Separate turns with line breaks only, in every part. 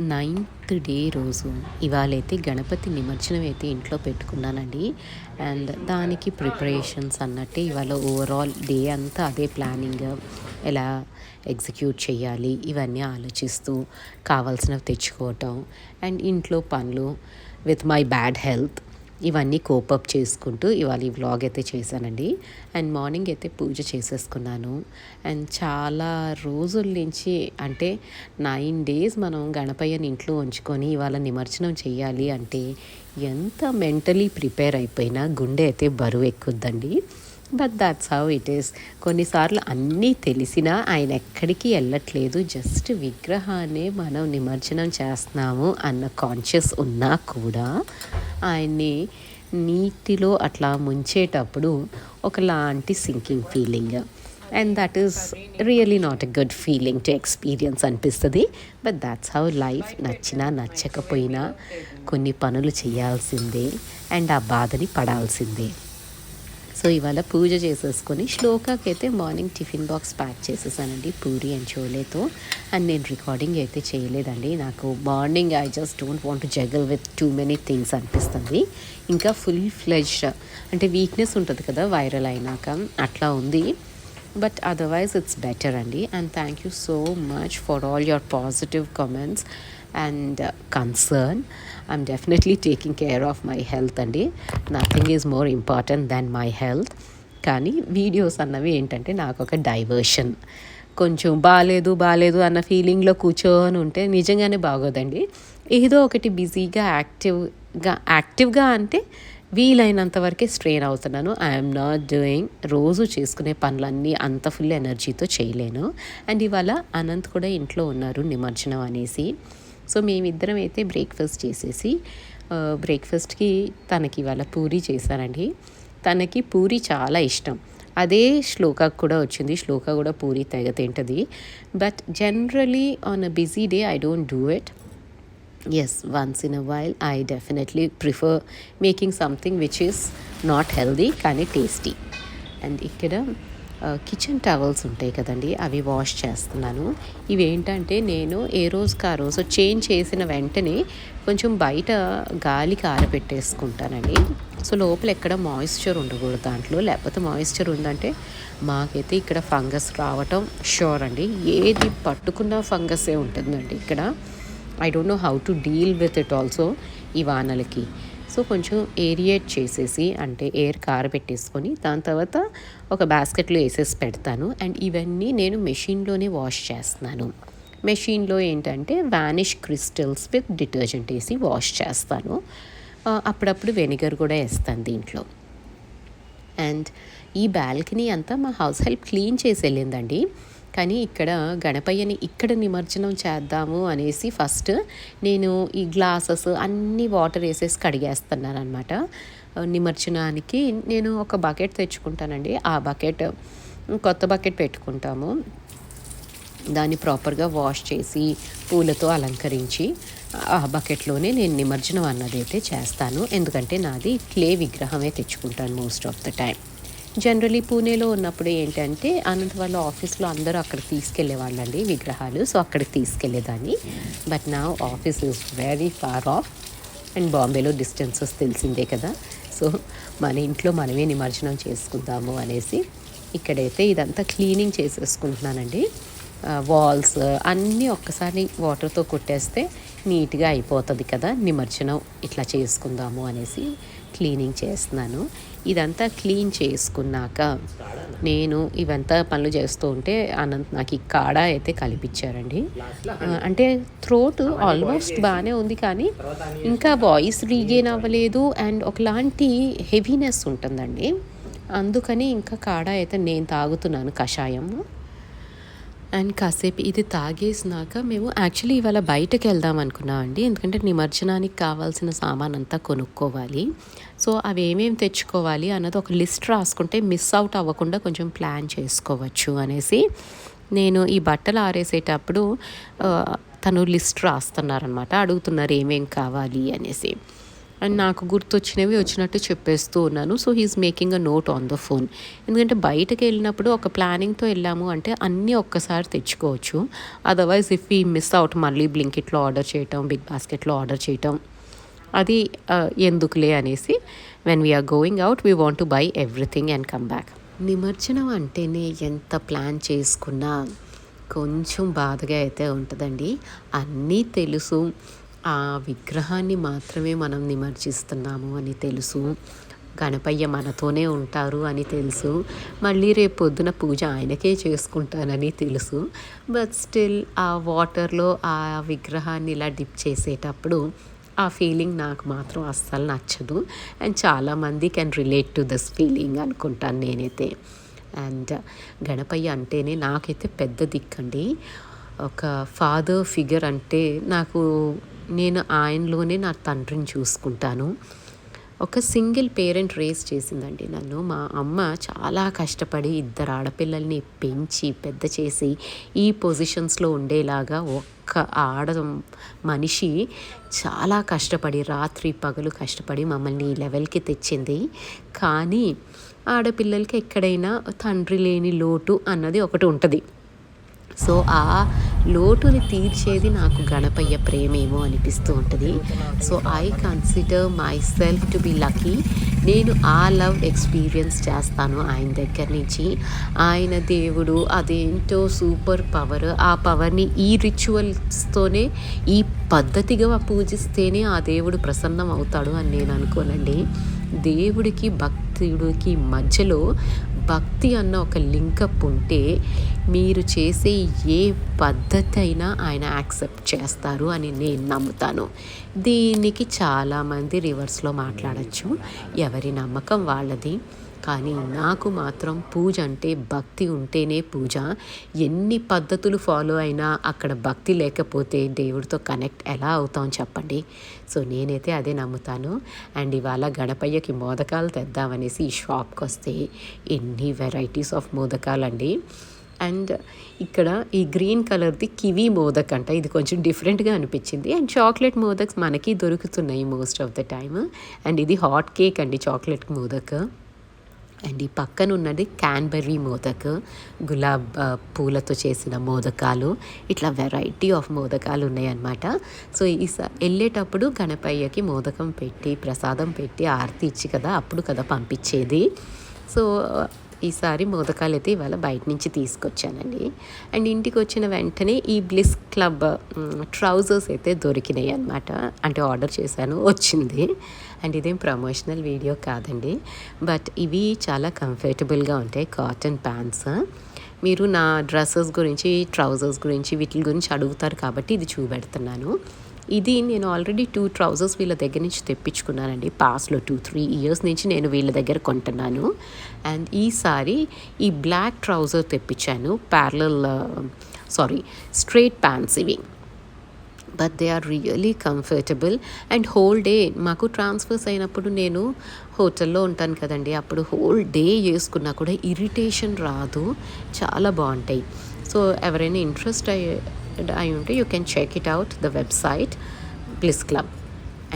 Ninth day రోజు ఇవాళైతే గణపతి నిమజ్జనం అయితే ఇంట్లో పెట్టుకున్నానండి. అండ్ దానికి ప్రిపరేషన్స్ అన్నట్టే ఇవాళ ఓవరాల్ డే అంతా అదే ప్లానింగ్ ఎలా ఎగ్జిక్యూట్ చేయాలి ఇవన్నీ ఆలోచిస్తూ కావాల్సినవి తెచ్చుకోవటం. అండ్ ఇంట్లో పనులు విత్ మై బ్యాడ్ హెల్త్. ఇవన్నీ కోపప్ చేసుకుంటూ ఇవాళ ఈ వ్లాగ్ అయితే చేశానండి. అండ్ మార్నింగ్ అయితే పూజ చేసేసుకున్నాను. అండ్ చాలా రోజుల నుంచి అంటే నైన్ డేస్ మనం గణపయ్యని ఇంట్లో ఉంచుకొని ఇవాళ నిమజ్జనం చేయాలి అంటే ఎంత మెంటలీ ప్రిపేర్ అయిపోయినా గుండె అయితే బరువు ఎక్కుద్దండి. But that's how it is కొన్నిసార్లు అన్నీ తెలిసినా ఆయన ఎక్కడికి వెళ్ళట్లేదు. జస్ట్ విగ్రహాన్ని మనం నిమజ్జనం చేస్తున్నాము అన్న కాన్షియస్ ఉన్నా కూడా. ఆయన్ని నీటిలో అట్లా ముంచేటప్పుడు ఒకలాంటి sinking feeling and that is really not a good feeling to experience అనిపిస్తుంది. బట్ దాట్స్ హౌ లైఫ్ నచ్చినా నచ్చకపోయినా కొన్ని పనులు చేయాల్సిందే. అండ్ ఆ బాధని పడాల్సిందే. సో ఇవాళ పూజ చేసేసుకొని శ్లోకాకి అయితే మార్నింగ్ టిఫిన్ బాక్స్ ప్యాక్ చేసేసానండి పూరి అండ్ చోలేతో. అండ్ నేను రికార్డింగ్ అయితే చేయలేదండి. నాకు morning I just don't want juggle with too many things అనిపిస్తుంది. ఇంకా ఫుల్ ఫ్లెజ్ అంటే వీక్నెస్ ఉంటుంది కదా వైరల్ అయినాక అట్లా ఉంది. బట్ అదర్వైజ్ ఇట్స్ బెటర్ అండి. And thank you so much for all your positive comments. And concern I'm definitely taking care of my health అండి nothing is more important than my health కానీ videos అన్నవి ఏంటంటే నాకు ఒక diversion కొంచెం బాగాలేదు బాగాలేదు అన్న ఫీలింగ్లో కూర్చొని ఉంటే నిజంగానే బాగోదండి. ఏదో ఒకటి బిజీగా యాక్టివ్గా యాక్టివ్గా అంటే వీలైనంత వరకే స్ట్రెయిన్ అవుతున్నాను. ఐఎమ్ నాట్ డూయింగ్ రోజు చేసుకునే పనులన్నీ అంత ఫుల్ ఎనర్జీతో చేయలేను. అండ్ ఇవాళ అనంత్ కూడా ఇంట్లో ఉన్నారు నిమజ్జనం అనేసి. సో మేమిద్దరం అయితే బ్రేక్ఫాస్ట్ చేసేసి బ్రేక్ఫాస్ట్కి తనకి ఇవాళ పూరి చేశానండి. తనకి పూరి చాలా ఇష్టం. అదే శ్లోకాకు కూడా వచ్చింది. శ్లోక కూడా పూరి తెగ తింటుంది. But generally on a busy day I don't do it. As once in a while I definitely prefer making something which is not healthy కానీ టేస్టీ అండ్ ఇక్కడ కిచెన్ టవల్స్ ఉంటాయి కదండి అవి వాష్ చేస్తున్నాను. ఇవేంటంటే నేను ఏ రోజుకి ఆ రోజు చేంజ్ చేసిన వెంటనే కొంచెం బయట గాలికి ఆరబెట్టేసుకుంటానండి. సో లోపల ఎక్కడ మాయిశ్చర్ ఉండకూడదు దాంట్లో. లేకపోతే మాయిశ్చర్ ఉందంటే మాకైతే ఇక్కడ ఫంగస్ రావటం షూర్ అండి. ఏది పట్టుకున్న ఫంగసే ఉంటుందండి ఇక్కడ. I don't know how to deal with it also ఈ వానలకి. సో కొంచెం ఏరియేట్ చేసేసి అంటే ఎయిర్ కారబెట్టేసుకొని దాని తర్వాత ఒక బాస్కెట్లో వేసేసి పెడతాను. అండ్ ఇవన్నీ నేను మెషిన్లోనే వాష్ చేస్తున్నాను. మెషిన్లో ఏంటంటే వానిష్ క్రిస్టల్స్ విత్ డిటర్జెంట్ వేసి వాష్ చేస్తాను. అప్పుడప్పుడు వెనిగర్ కూడా వేస్తాను దీంట్లో. అండ్ ఈ బాల్కనీ అంతా మా హౌస్ హెల్ప్ క్లీన్ చేసి వెళ్ళిందండి. కానీ ఇక్కడ గణపయ్యని ఇక్కడ నిమజ్జనం చేద్దాము అనేసి ఫస్ట్ నేను ఈ గ్లాసెస్ అన్నీ వాటర్ వేసేసి కడిగేస్తున్నాను అనమాట నిమజ్జనానికి నేను ఒక బకెట్ తెచ్చుకుంటానండి. ఆ బకెట్ కొత్త బకెట్ పెట్టుకుంటాము. దాన్ని ప్రాపర్గా వాష్ చేసి పూలతో అలంకరించి ఆ బకెట్లోనే నేను నిమజ్జనం అన్నది అయితే చేస్తాను. ఎందుకంటే నాది క్లే విగ్రహమే తెచ్చుకుంటాను most of the time generally పూణేలో ఉన్నప్పుడు ఏంటంటే అనంత వాళ్ళ ఆఫీస్లో అందరూ అక్కడ తీసుకెళ్ళే వాళ్ళండి విగ్రహాలు. సో అక్కడికి తీసుకెళ్ళేదాన్ని బట్ నా office is very far off and బాంబేలో డిస్టెన్సెస్ తెలిసిందే కదా. సో మన ఇంట్లో మనమే నిమజ్జనం చేసుకుందాము అనేసి ఇక్కడైతే ఇదంతా క్లీనింగ్ చేసేసుకుంటున్నానండి. వాల్స్ అన్నీ ఒక్కసారి వాటర్తో కొట్టేస్తే నీట్గా అయిపోతుంది కదా. నిమజ్జనం ఇట్లా చేసుకుందాము అనేసి క్లీనింగ్ చేస్తున్నాను. ఇదంతా క్లీన్ చేసుకున్నాక నేను ఇవంతా పనులు చేస్తూ ఉంటే అనంత్ నాకు ఈ కాడ అయితే కలిపించారండి. అంటే థ్రోట్ ఆల్మోస్ట్ బాగానే ఉంది కానీ ఇంకా వాయిస్ రీగెయిన్ అవ్వలేదు అండ్ ఒకలాంటి హెవీనెస్ ఉంటుందండి. అందుకని ఇంకా కాడ అయితే నేను తాగుతున్నాను కషాయం. అండ్ కాసేపు ఇది తాగేసినాక మేము యాక్చువల్లీ ఇవాళ బయటకు వెళ్దాం అనుకున్నాం అండి ఎందుకంటే నిమజ్జనానికి కావాల్సిన సామాన్ అంతా కొనుక్కోవాలి. సో అవి ఏమేమి తెచ్చుకోవాలి అన్నది ఒక లిస్ట్ రాసుకుంటే మిస్ అవుట్ అవ్వకుండా కొంచెం ప్లాన్ చేసుకోవచ్చు అనేసి నేను ఈ బట్టలు ఆరేసేటప్పుడు తను లిస్ట్ రాస్తున్నారనమాట అడుగుతున్నారు ఏమేం కావాలి అనేసి. అండ్ నాకు గుర్తొచ్చినవి వచ్చినట్టు చెప్పేస్తూ ఉన్నాను. So he is making a note on the phone. ఎందుకంటే బయటకు వెళ్ళినప్పుడు ఒక ప్లానింగ్తో వెళ్ళాము అంటే అన్నీ ఒక్కసారి తెచ్చుకోవచ్చు. Otherwise if we miss out మళ్ళీ బ్లింకిట్లో ఆర్డర్ చేయటం బిగ్ బాస్కెట్లో ఆర్డర్ చేయటం అది ఎందుకులే అనేసి when we are going out we want to buy everything and come back నిమజ్జనం అంటేనే ఎంత ప్లాన్ చేసుకున్నా కొంచెం బాధగా అయితే ఉంటుందండి. అన్నీ తెలుసు. ఆ విగ్రహాన్ని మాత్రమే మనం నిమజ్జిస్తున్నాము అని తెలుసు. గణపయ్య మనతోనే ఉంటారు అని తెలుసు. మళ్ళీ రేపు పొద్దున పూజ ఆయనకే చేసుకుంటానని తెలుసు. బట్ స్టిల్ ఆ వాటర్లో ఆ విగ్రహాన్ని ఇలా డిప్ చేసేటప్పుడు ఆ ఫీలింగ్ నాకు మాత్రం అస్సలు నచ్చదు. అండ్ చాలామంది can relate to this feeling అనుకుంటాను నేనైతే. అండ్ uh, గణపయ్య అంటేనే నాకైతే పెద్ద దిక్కండి. ఒక ఫాదర్ ఫిగర్ అంటే నాకు నేను ఆయనలోనే నా తండ్రిని చూసుకుంటాను. ఒక సింగిల్ పేరెంట్ రేస్ చేసిందండి నన్ను. మా అమ్మ చాలా కష్టపడి ఇద్దరు ఆడపిల్లల్ని పెంచి పెద్ద చేసి ఈ పొజిషన్స్లో ఉండేలాగా ఒక్క ఆడ మనిషి చాలా కష్టపడి రాత్రి పగలు కష్టపడి మమ్మల్ని ఈ లెవెల్కి తెచ్చింది. కానీ ఆడపిల్లలకి ఎక్కడైనా తండ్రి లేని లోటు అన్నది ఒకటి ఉంటుంది. సో ఆ లోటుని తీర్చేది నాకు గణపయ్య ప్రేమేమో అనిపిస్తూ ఉంటుంది. So I consider myself to be lucky నేను ఆ లవ్ ఎక్స్పీరియన్స్ చేస్తాను ఆయన దగ్గర నుంచి. ఆయన దేవుడు అదేంటో సూపర్ పవర్. ఆ పవర్ని ఈ రిచువల్స్తోనే ఈ పద్ధతిగా పూజిస్తేనే ఆ దేవుడు ప్రసన్నం అవుతాడు అని నేను అనుకోనండి. దేవుడికి భక్తుడికి మధ్యలో భక్తి అన్న ఒక లింకప్ ఉంటే మీరు చేసే ఏ పద్ధతి అయినా ఆయన యాక్సెప్ట్ చేస్తారు అని నేను నమ్ముతాను. దీనికి చాలామంది రివర్స్లో మాట్లాడచ్చు. ఎవరి నమ్మకం వాళ్ళది. కానీ నాకు మాత్రం పూజ అంటే భక్తి ఉంటేనే పూజ. ఎన్ని పద్ధతులు ఫాలో అయినా అక్కడ భక్తి లేకపోతే దేవుడితో కనెక్ట్ ఎలా అవుతాం చెప్పండి? సో నేనైతే అదే నమ్ముతాను. అండ్ ఇవాళ గణపయ్యకి మోదకాలు తెద్దామనేసి ఈ షాప్కి వస్తే ఎన్ని వెరైటీస్ ఆఫ్ మోదకాలు అండ్ ఇక్కడ ఈ గ్రీన్ కలర్ది కివీ మోదక్ అంట. ఇది కొంచెం డిఫరెంట్గా అనిపించింది. అండ్ చాక్లెట్ మోదక్స్ మనకి దొరుకుతున్నాయి most of the time. And ఇది హాట్ కేక్ అండి చాక్లెట్ మోదక్. అండ్ ఈ పక్కన ఉన్నది క్యాన్బెర్రీ మోదక్. గులాబ్ పూలతో చేసిన మోదకాలు. ఇట్లా వెరైటీ ఆఫ్ మోదకాలు ఉన్నాయన్నమాట. సో ఈ స- వెళ్ళేటప్పుడు గణపయ్యకి మోదకం పెట్టి ప్రసాదం పెట్టి ఆరతి ఇచ్చి కదా అప్పుడు కదా పంపించేది. సో ఈసారి మోదకాలు అయితే ఇవాళ బయట నుంచి తీసుకొచ్చానండి. అండ్ ఇంటికి వచ్చిన వెంటనే ఈ బ్లిస్ క్లబ్ ట్రౌజర్స్ అయితే దొరికినాయి అనమాట అంటే ఆర్డర్ చేశాను వచ్చింది. అండ్ ఇదేం ప్రమోషనల్ వీడియో కాదండి. బట్ ఇవి చాలా కంఫర్టబుల్గా ఉంటాయి కాటన్ ప్యాంట్స్. మీరు నా డ్రెస్సెస్ గురించి ట్రౌజర్స్ గురించి వీటి గురించి అడుగుతారు కాబట్టి ఇది చూపెడుతున్నాను. ఇది నేను ఆల్రెడీ టూ ట్రౌజర్స్ వీళ్ళ దగ్గర నుంచి తెప్పించుకున్నానండి. పాస్లో టూ త్రీ ఇయర్స్ నుంచి నేను వీళ్ళ దగ్గర కొంటున్నాను. అండ్ ఈసారి ఈ బ్లాక్ ట్రౌజర్ తెప్పించాను. ప్యారలల్ సారీ స్ట్రైట్ ప్యాంట్స్ ఇవి. But they are really comfortable and whole day మాకు ట్రాన్స్ఫర్స్ అయినప్పుడు నేను హోటల్లో ఉంటాను కదండి. అప్పుడు హోల్ డే చేసుకున్నా కూడా ఇరిటేషన్ రాదు. చాలా బాగుంటాయి. సో ఎవరైనా ఇంట్రెస్ట్ అయ్యే అయి ఉంటే you can check it out the website Bliss Club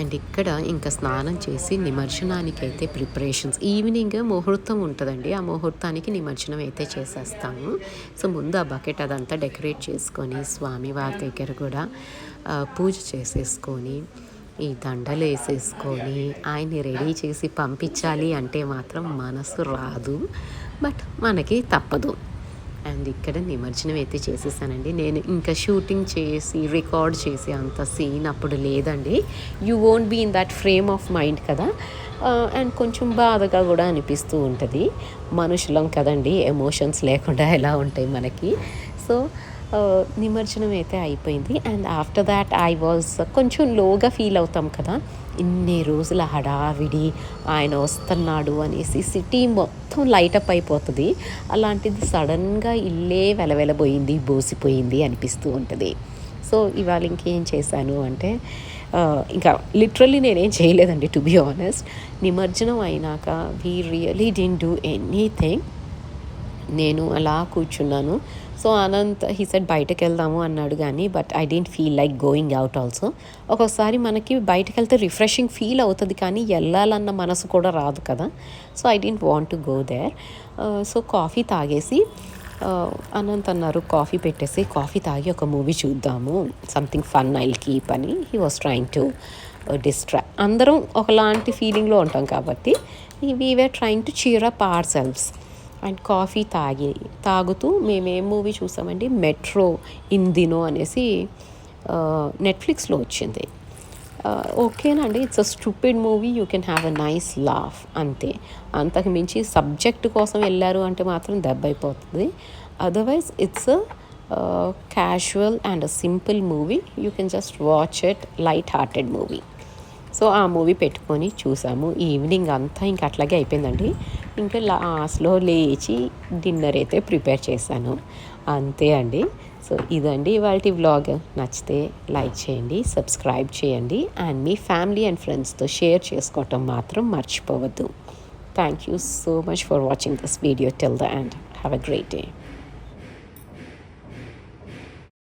and ఇక్కడ ఇంకా స్నానం చేసి నిమజ్జనానికి అయితే ప్రిపరేషన్స్ ఈవినింగ్ ముహూర్తం ఉంటుందండి. ఆ ముహూర్తానికి నిమజ్జనం అయితే చేసేస్తాము. సో ముందు ఆ బకెట్ అదంతా డెకరేట్ చేసుకొని స్వామివారి దగ్గర కూడా పూజ చేసేసుకొని ఈ దండలు వేసేసుకొని ఆయన్ని రెడీ చేసి పంపించాలి అంటే మాత్రం మనసు రాదు. బట్ మనకి తప్పదు. అండ్ ఇక్కడ నిమజ్జనం అయితే చేసేసానండి. నేను ఇంకా షూటింగ్ చేసి రికార్డ్ చేసే అంత సీన్ అప్పుడు లేదండి. You won't be in that frame of mind కదా. అండ్ కొంచెం బాధగా కూడా అనిపిస్తూ ఉంటుంది. మనుషులం కదండి ఎమోషన్స్ లేకుండా ఎలా ఉంటాయి మనకి. సో నిమజ్జనం అయితే అయిపోయింది. And after that I was కొంచెం లోగా ఫీల్ అవుతాం కదా. ఇన్ని రోజుల హడావిడి ఆయన వస్తున్నాడు అనేసి సిటీ మొత్తం లైటప్ అయిపోతుంది. అలాంటిది సడన్గా ఇల్లే వెలవెలబోయింది బోసిపోయింది అనిపిస్తూ ఉంటుంది. సో ఇవాళ ఇంకేం చేశాను అంటే ఇంకా లిటరల్లీ నేనేం చేయలేదండి టు బి ఆనెస్ట్ నిమజ్జనం అయినాక we really didn't do anything నేను అలా కూర్చున్నాను. సో అనంత్ హీ సెడ్ బయటకు వెళ్దాము అన్నాడు కానీ but I didn't feel like going out also ఒక్కొక్కసారి మనకి బయటకు వెళ్తే రిఫ్రెషింగ్ ఫీల్ అవుతుంది కానీ వెళ్ళాలన్న మనసు కూడా రాదు కదా. So I didn't want to go there so coffee తాగేసి uh, అనంత్ అన్నారు కాఫీ పెట్టేసి కాఫీ తాగి ఒక మూవీ చూద్దాము. సంథింగ్ ఫన్ ఐల్ కీప్ అని. He was trying to distract అందరం ఒకలాంటి ఫీలింగ్లో ఉంటాం కాబట్టి we were trying to cheer up ourselves and coffee తాగి తాగుతూ మేము ఏం మూవీ చూసామండి మెట్రో ఇందినో అనేసి నెట్ఫ్లిక్స్లో వచ్చింది. ఓకేనండి it's a stupid movie you can have a nice laugh అంతే. అంతకు మించి సబ్జెక్ట్ కోసం వెళ్ళారు అంటే మాత్రం దెబ్బ అయిపోతుంది. Otherwise it's casual and simple movie you can just watch it light hearted movie so ఆ మూవీ పెట్టుకొని చూసాము. ఈవినింగ్ అంతా ఇంక అట్లాగే అయిపోయిందండి. ఇంకా లాస్ట్లో లేచి డిన్నర్ అయితే ప్రిపేర్ చేశాను. అంతే అండి. సో ఇదండి ఇవాళ వ్లాగ్. నచ్చితే లైక్ చేయండి సబ్స్క్రైబ్ చేయండి అండ్ మీ ఫ్యామిలీ అండ్ ఫ్రెండ్స్తో షేర్ చేసుకోవటం మాత్రం మర్చిపోవద్దు. Thank you so much for watching this video. Till the end. Have a great day.